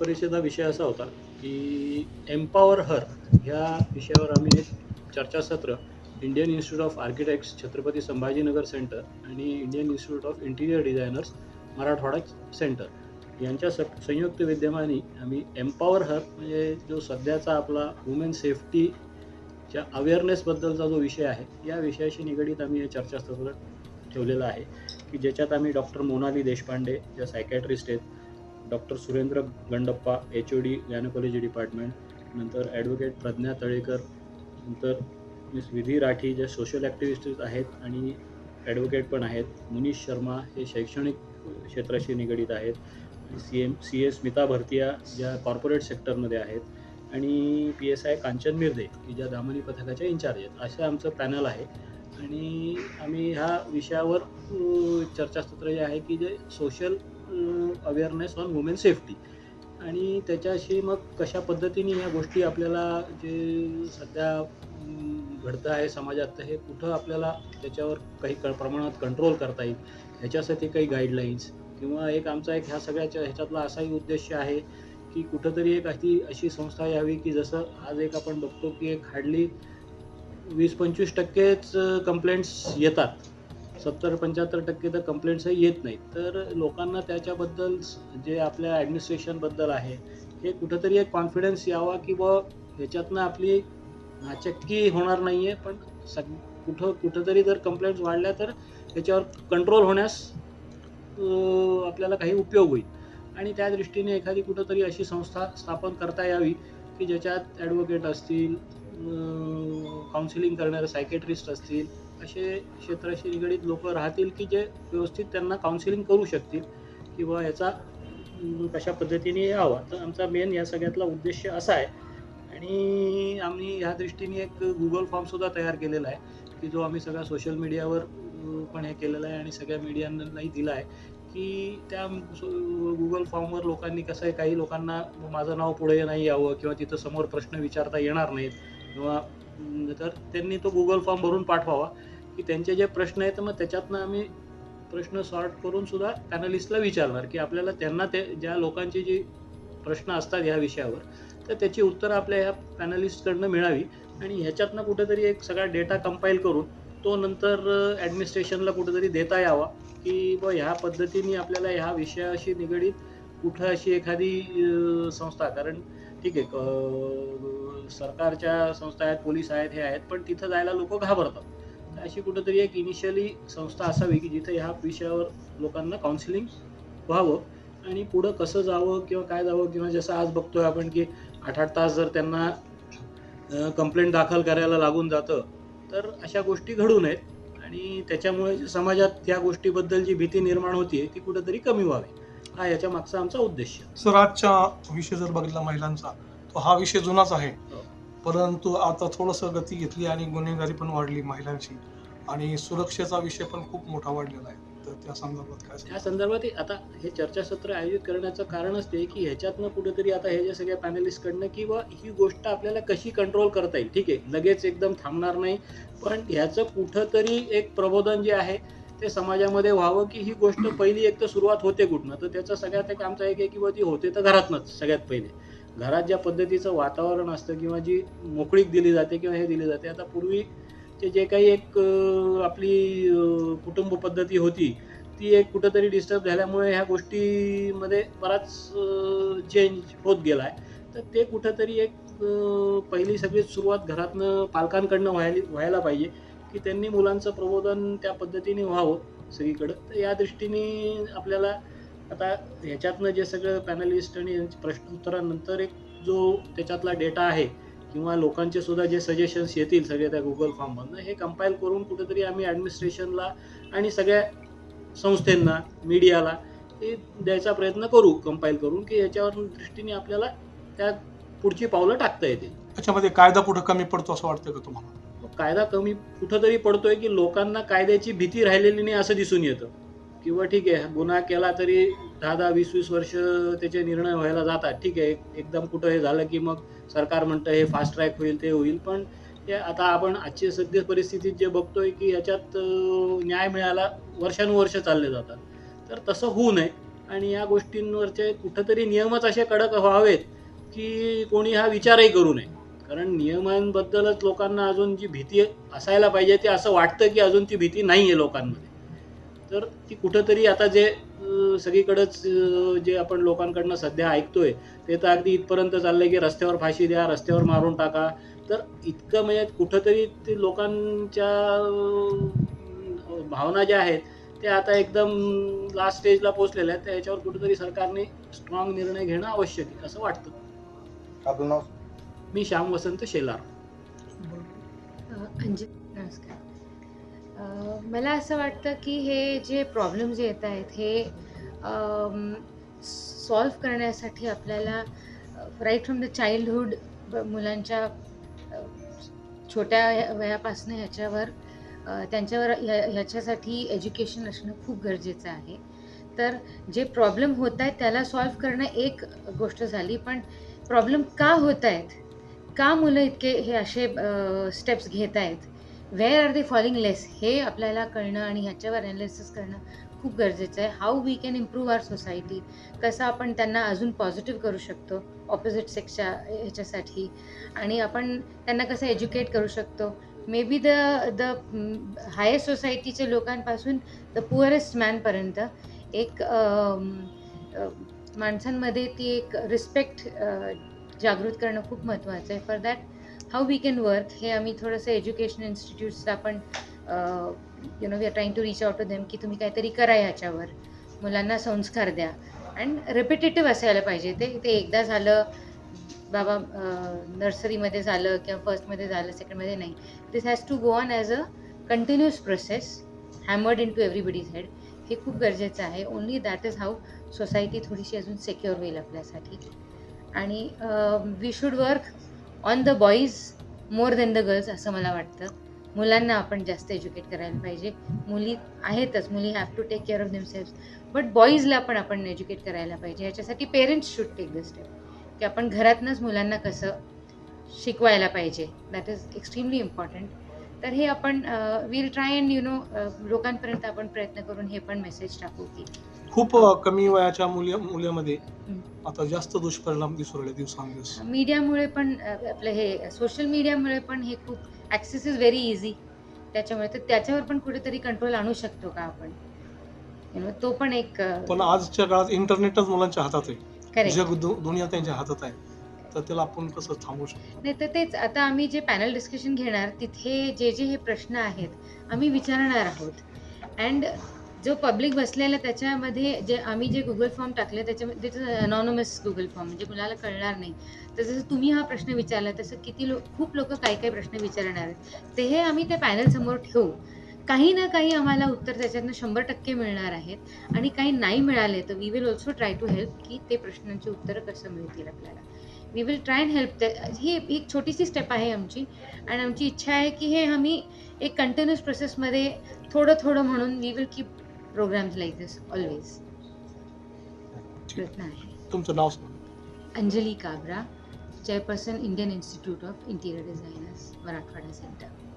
परिषदेचा विषय असा होता की एम्पॉवर हर ह्या विषयावर आम्ही एक चर्चासत्र Indian Institute of Architects Chhatrapati Sambhajinagar centre आणि Indian Institute of Interior Designers Marathwada centre यांच्या स संयुक्त विद्यमाने आम्ही एम्पॉवर हर म्हणजे जो सध्याचा आपला वुमेन सेफ्टीच्या अवेअरनेसबद्दलचा जो विषय आहे या विषयाशी निगडीत आम्ही हे चर्चासत्र ठेवलेलं आहे की ज्याच्यात आम्ही डॉक्टर मोनाली देशपांडे ज्या सायकॅट्रिस्ट आहेत doctor Surendra Gandappa H O D gynaecology department नंतर ॲडव्होकेट प्रज्ञा तळेकर नंतर मिस विधी राठी ज्या सोशल ॲक्टिव्हिस्ट आहेत आणि ॲडव्होकेट पण आहेत. मुनीश शर्मा हे शैक्षणिक क्षेत्राशी निगडीत आहेत. C M C S Smita Bhartiya ज्या कॉर्पोरेट सेक्टरमध्ये आहेत. आणि P S I Kanchan Mirde की ज्या दामनी पथकाच्या इन्चार्ज आहेत. असं आमचं पॅनल आहे. आणि आम्ही ह्या विषयावर चर्चासत्र जे आहे की जे social awareness on women safety आणि त्याच्याशी मग कशा पद्धतीने ह्या गोष्टी आपल्याला जे सध्या घडतं आहे समाजात तर हे कुठं आपल्याला त्याच्यावर काही क प्रमाणात कंट्रोल करता येईल ह्याच्यासाठी काही गाईडलाईन्स किंवा एक आमचा एक ह्या सगळ्याच्या ह्याच्यातला असाही उद्देश आहे की कुठंतरी एक अशी अशी संस्था यावी की जसं आज एक आपण बघतो की एक हार्डली वीस पंचवीस टक्केच कंप्लेंट्स येतात. सत्तर पंच्याहत्तर टक्के तर कंप्लेंट्सही येत नाहीत. तर लोकांना त्याच्याबद्दल जे आपल्या ॲडमिनिस्ट्रेशनबद्दल आहे हे कुठंतरी एक कॉन्फिडन्स यावा की बुवा ह्याच्यातनं आपली नाचक्की होणार नाही आहे पण सग कुठं कुठंतरी जर कंप्लेंट्स वाढल्या तर त्याच्यावर कंट्रोल होण्यास आपल्याला काही उपयोग होईल. आणि त्या दृष्टीने एखादी कुठंतरी अशी संस्था स्थापन करता यावी की ज्याच्यात ॲडव्होकेट असतील काउन्सिलिंग करणारे सायकेट्रिस्ट असतील असे क्षेत्राशी निगडीत लोक राहतील की जे व्यवस्थित त्यांना काउन्सिलिंग करू शकतील किंवा याचा कशा पद्धतीने यावा. तर आमचा मेन या सगळ्यातला उद्देश असा आहे. आणि आम्ही ह्या दृष्टीने एक गुगल फॉर्मसुद्धा तयार केलेला आहे की जो आम्ही सगळा सोशल मीडियावर पण हे केलेला आहे आणि सगळ्या मीडियांनाही दिला आहे की त्या गुगल फॉर्मवर लोकांनी कसं आहे काही लोकांना माझं नाव पुढे नाही यावं किंवा तिथं समोर प्रश्न विचारता येणार नाहीत किंवा तर त्यांनी तो गुगल फॉर्म भरून पाठवावा. की त्यांचे जे प्रश्न आहेत मग त्याच्यातनं आम्ही प्रश्न सॉर्ट करून सुद्धा पॅनलिस्टला विचारणार की आपल्याला त्यांना ते ज्या लोकांची जी प्रश्न असतात ह्या विषयावर तर त्याची उत्तरं आपल्या ह्या पॅनलिस्टकडनं मिळावी. आणि ह्याच्यातनं कुठेतरी एक सगळा डेटा कंपाईल करून तो नंतर ॲडमिनिस्ट्रेशनला कुठेतरी देता यावा की ब ह्या पद्धतीने आपल्याला ह्या विषयाशी निगडीत कुठं अशी एखादी संस्था कारण ठीक आहे सरकारच्या संस्था आहेत पोलीस आहेत हे आहेत पण तिथं जायला लोक घाबरतात. तर अशी कुठंतरी एक इनिशियली संस्था असावी की जिथे ह्या विषयावर लोकांना काउन्सिलिंग व्हावं आणि पुढं कसं जावं किंवा काय जावं किंवा जसं आज बघतोय आपण की आठ आठ तास जर त्यांना कंप्लेंट दाखल करायला लागून जातं तर अशा गोष्टी घडू नयेत. आणि त्याच्यामुळे समाजात त्या गोष्टीबद्दल जी भीती निर्माण होतीये ती कुठंतरी कमी व्हावी. हा याच्या मागचा आमचा उद्देश. सर आजच्या विषय जर बघितला महिलांचा तो हा विषय जुनाच आहे हो. परंतु आता थोडंसं गती घेतली आणि गुन्हेगारी पण वाढली महिलांची आणि सुरक्षेचा विषय पण खूप मोठा वाढलेला आहे तर त्या संदर्भात काय? त्या संदर्भात आता हे चर्चासत्र आयोजित करण्याचं कारणच ते की ह्याच्यातनं कुठेतरी आता हे जे सगळ्या पॅनलिस्टकडनं किंवा ही गोष्ट आपल्याला कशी कंट्रोल करता येईल ठीक आहे लगेच एकदम थांबणार नाही पण ह्याचं कुठंतरी एक प्रबोधन जे आहे ते समाजामध्ये व्हावं की ही गोष्ट पहिली एक तर सुरुवात होते कुठनं? तर त्याचं सगळ्यात एक आमचा एक आहे की ती होते तर घरातनंच सगळ्यात पहिले. घरात ज्या पद्धतीचं वातावरण असतं किंवा जी मोकळीक दिली जाते किंवा हे दिली जाते आता पूर्वी ते जे काही एक आपली कुटुंब पद्धती होती ती एक कुठंतरी डिस्टर्ब झाल्यामुळे ह्या गोष्टीमध्ये बराच चेंज होत गेला आहे तर ते कुठंतरी एक पहिली सगळी सुरुवात घरातनं पालकांकडनं व्हायला व्हायला पाहिजे. की त्यांनी मुलांचं प्रबोधन त्या पद्धतीने व्हावं सगळीकडं. तर या दृष्टीने आपल्याला आता ह्याच्यातनं जे सगळं पॅनलिस्ट आणि प्रश्न प्रश्नोत्तरानंतर एक जो त्याच्यातला डेटा आहे किंवा लोकांचे सुद्धा जे सजेशन्स येतील सगळे त्या गुगल फॉर्ममधनं हे कंपाईल करून कुठेतरी आम्ही ॲडमिनिस्ट्रेशनला आणि सगळ्या संस्थांना मीडियाला हे द्यायचा प्रयत्न करू कंपाईल करून की याच्यावर दृष्टीने आपल्याला त्या पुढची पावलं टाकता येतील. त्याच्यामध्ये कायदा कुठं कमी पडतो असं वाटतं का तुम्हाला? कायदा कमी कुठंतरी पडतोय की लोकांना कायद्याची भीती राहिलेली नाही असं दिसून येतं. किंवा ठीक आहे गुन्हा केला तरी दहा दहा वीस वीस वर्ष त्याचे निर्णय व्हायला जातात. ठीक आहे एकदम कुठं हे झालं की मग सरकार म्हणतं हे फास्ट ट्रॅक होईल ते होईल. पण हे आता आपण आजची सध्या परिस्थितीत जे बघतोय की याच्यात न्याय मिळायला वर्षानुवर्ष चालले जातात. तर तसं होऊ नये. आणि या गोष्टींवरचे कुठंतरी नियमच असे कडक व्हावेत की कोणी हा विचारही करू नये. कारण नियमांबद्दलच लोकांना अजून जी भीती असायला पाहिजे ते असं वाटतं की अजून ती भीती नाही आहे लोकांमध्ये. तर ती कुठंतरी आता जे सगळीकडंच जे आपण लोकांकडनं सध्या ऐकतोय ते तर अगदी इथपर्यंत चाललंय की रस्त्यावर फाशी द्या रस्त्यावर मारून टाका. तर इतकं म्हणजे कुठंतरी ते लोकांच्या भावना ज्या आहेत ते आता एकदम लास्ट स्टेजला पोहोचलेल्या आहेत. तर याच्यावर कुठेतरी सरकारने स्ट्रॉंग निर्णय घेणं आवश्यक आहे असं वाटतं. आपलं नाव? मी श्याम वसंत शेलार. नमस्कार. मला असं वाटतं की हे जे प्रॉब्लेम्स येत आहेत हे सॉल्व करण्यासाठी आपल्याला राईट फ्रॉम द चाइल्डहूड मुलांच्या छोट्या वयापासून ह्याच्यावर त्यांच्यावर ह्या ह्याच्यासाठी एज्युकेशन असणं खूप गरजेचं आहे. तर जे प्रॉब्लेम होत आहेत त्याला सॉल्व करणं एक गोष्ट झाली पण प्रॉब्लेम का होत आहेत? का मुलं इतके हे असे स्टेप्स घेत आहेत? Where are they falling less हे आपल्याला कळणं आणि ह्याच्यावर ॲनालिसिस करणं खूप गरजेचं आहे. How we can improve our society कसं आपण त्यांना अजून पॉझिटिव्ह करू शकतो? ऑपोजिट सेक्सच्या ह्याच्यासाठी. आणि आपण त्यांना कसं एज्युकेट करू शकतो? May be the the highest सोसायटीच्या लोकांपासून द पुअरेस्ट मॅनपर्यंत एक माणसांमध्ये ती एक रिस्पेक्ट जागृत करणं खूप महत्त्वाचं आहे. For that how we can work हे आम्ही थोडंसं एज्युकेशन इन्स्टिट्यूट्सला आपण you know we are trying to reach out to them की तुम्ही काहीतरी करा ह्याच्यावर मुलांना संस्कार द्या. अँड रिपिटेटिव्ह असायला पाहिजे. ते ते एकदा झालं बाबा नर्सरीमध्ये झालं किंवा फर्स्टमध्ये झालं सेकंडमध्ये नाही. This has to go on as a continuous process hammered into everybody's head हे खूप गरजेचं आहे. Only that is how society थोडीशी अजून सेक्युअर होईल आपल्यासाठी. आणि we should work on the boys more than the girls असं मला वाटतं. मुलांना आपण जास्त एज्युकेट करायला पाहिजे. मुली आहेतच मुली have to take care of themselves but बॉईजला पण आपण एज्युकेट करायला पाहिजे. ह्याच्यासाठी parents should take the step की आपण घरातनंच मुलांना कसं शिकवायला पाहिजे. दॅट इज एक्स्ट्रीमली इम्पॉर्टंट तर हे आपण will try and you know लोकांपर्यंत आपण प्रयत्न करून हे पण मेसेज टाकू की खूप कमी वयाच्या मुली मुलीमध्ये. आता जास्त दुष्परिणाम दिसू राहिले दिवसांदिवस. मीडियामुळे पण आपलं हे सोशल मीडियामुळे पण हे खूप ॲक्सेस इज व्हेरी इझी त्याच्यामुळे तर त्याच्यावर पण कुठेतरी कंट्रोल आणू शकतो का आपण? You know, तो पण एक पण आजच्या काळात इंटरनेटच मुलांच्या हातात आहे. जग दुनिया त्यांच्या हातात आहे. तर त्याला आपण कसं थांबवू शकतो? नाही तर तेच आता आम्ही जे पॅनल डिस्कशन घेणार तिथे जे जे हे प्रश्न आहेत आम्ही विचारणार आहोत. अँड जो पब्लिक बसलेला त्याच्यामध्ये जे आम्ही जे गुगल फॉर्म टाकले त्याच्यामध्ये अनॉनॉमस गुगल फॉर्म म्हणजे कुणाला कळणार नाही. तर जसं तुम्ही हा प्रश्न विचारला तसं किती लोक खूप लोक काही काही प्रश्न विचारणार आहेत. ते हे आम्ही त्या पॅनलसमोर ठेवू. काही ना काही आम्हाला उत्तर त्याच्यातनं शंभर टक्के मिळणार आहेत. आणि काही नाही मिळाले तर we will also try to help की ते प्रश्नांची उत्तरं कसं मिळतील आपल्याला. We will try and help ही एक छोटीशी स्टेप आहे आमची. आणि आमची इच्छा आहे की हे आम्ही एक कंटिन्युअस प्रोसेसमध्ये थोडं थोडं म्हणून we will keep programmes like this always प्रयत्न आहे तुमचं नाव Anjali Kabra chairperson Indian Institute of Interior Designers Marathwada centre